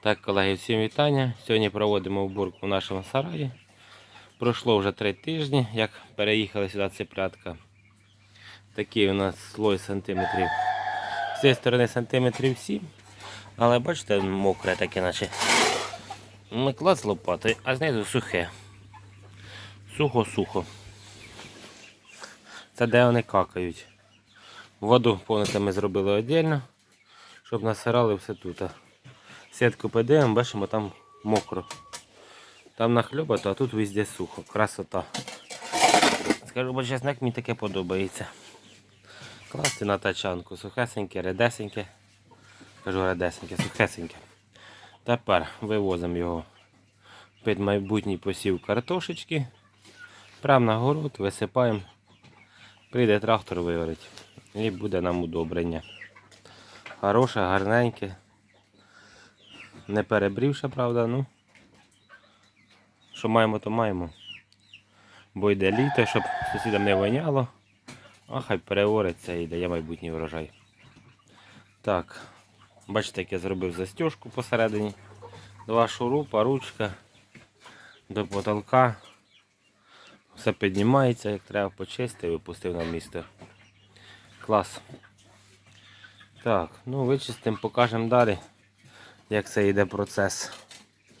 Так, колеги, всім вітання. Сьогодні проводимо уборку в нашому сараї. Пройшло вже три тижні, як переїхали сюди цеплятка. Такий у нас слой сантиметрів. З цієї сторони сантиметрів 7. Але бачите, мокре таке, наче. Не клац лопати, а знизу сухе. Сухо-сухо. Це де вони какають. Воду повністю ми зробили віддільно, щоб насирали все тут. Сітку подивимо, бачимо, там мокро. Там нахльобато, а тут везде сухо. Красота. Скажу, бо чесник мені таке подобається. Класти на тачанку, сухесеньке, редесеньке. Кажу редесеньке, сухесеньке. Тепер вивозимо його під майбутній посів картошечки. Прямо на город висипаємо. Прийде трактор виорить. І буде нам удобрення. Хороше, гарненьке. Не перебрівши, правда, ну. Що маємо, то маємо. Бо йде літо, щоб сусідам не воняло. А хай переориться і дає майбутній врожай. Так, бачите, як я зробив застіжку посередині. Два шурупа, ручка до потолка. Все піднімається, як треба почистив і пустив на місце. Клас. Так, ну вичистимо, покажемо далі, як це йде процес.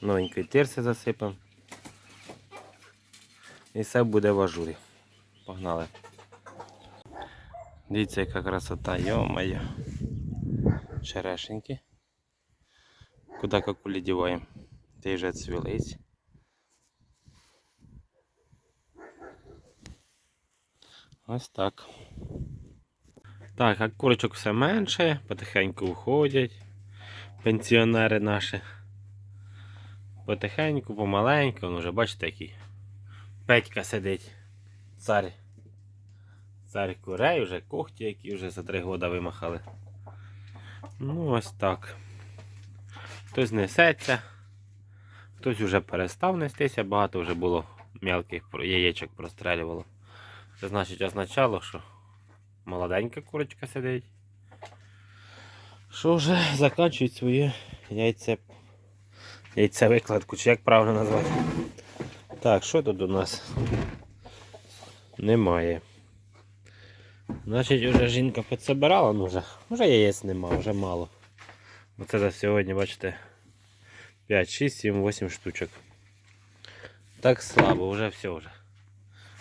Новенької тирси засипемо. І все буде в ажурі. Погнали. Дивіться, яка красота, йо-моє. Черешеньки. Куди какулі діваємо? Ти вже цвілись. Ось так. Так, а курочок все менше, потихеньку входять. Пенсіонери наші. Потихеньку, помаленьку, ну вже бачите, який. Петька сидить. Цар. Цар курей, вже когті, які вже за три роки вимахали. Ну, ось так. Хтось несеться, хтось вже перестав нестися, багато вже було мелких яєчок прострелювало. Це значить означало, що молоденька курочка сидить. Що вже закінчують своє яйце. Яйцевикладку, чи як правильно назвати. Так, що тут у нас? Немає. Значить, вже жінка підсобирала, ну вже, вже яєць нема, вже мало. Оце за сьогодні, бачите, 5, 6, 7, 8 штучок. Так слабо, вже все вже.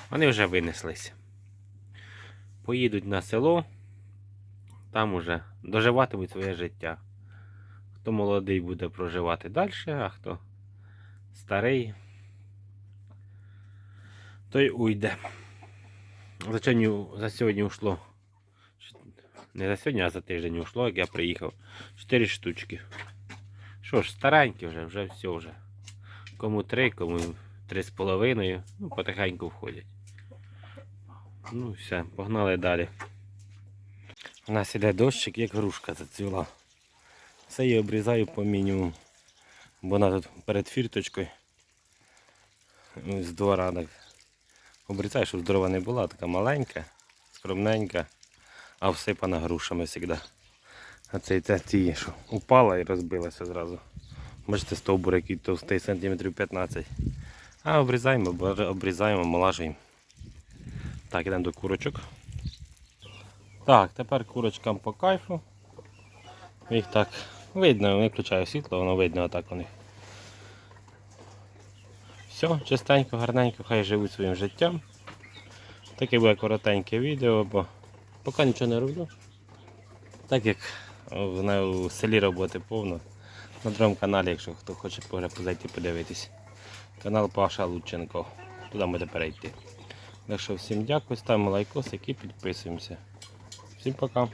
Вони вже винеслися. Поїдуть на село, там уже доживатимуть своє життя. Хто молодий буде проживати далі, а хто старий, той уйде. За сьогодні, за сьогодні ушло. Не за сьогодні, а за тиждень ушло, як я приїхав. 4 штучки. Що ж, старенькі вже, вже все вже. Кому 3, кому 3,5. Ну, потихеньку входять. Ну все, погнали далі. У нас іде дощик, як грушка зацвіла. Все її обрізаю по мінімуму. Бо вона тут перед фірточкою. З двора так. Обрізаю, щоб здорова не була, така маленька, скромненька, а всипана грушами завжди. А це це ті, що упала і розбилася зразу. Бачите, стовбур який товстий сантиметрів 15. А обрізаємо, обрізаємо, молажуємо. Так, йдемо до курочок. Так, тепер курочкам по кайфу. Їх так видно, не включаю світло, воно видно отак у них. Все, чистенько, гарненько, хай живуть своїм життям. Таке буде коротеньке відео, бо поки нічого не роблю. Так як в, селі роботи повно. На другому каналі, якщо хто хоче зайти подивитись. Канал Паша Лученко. Туди можете перейти. Так що всім дякую, ставимо лайкосик і підписуємося. Всім пока.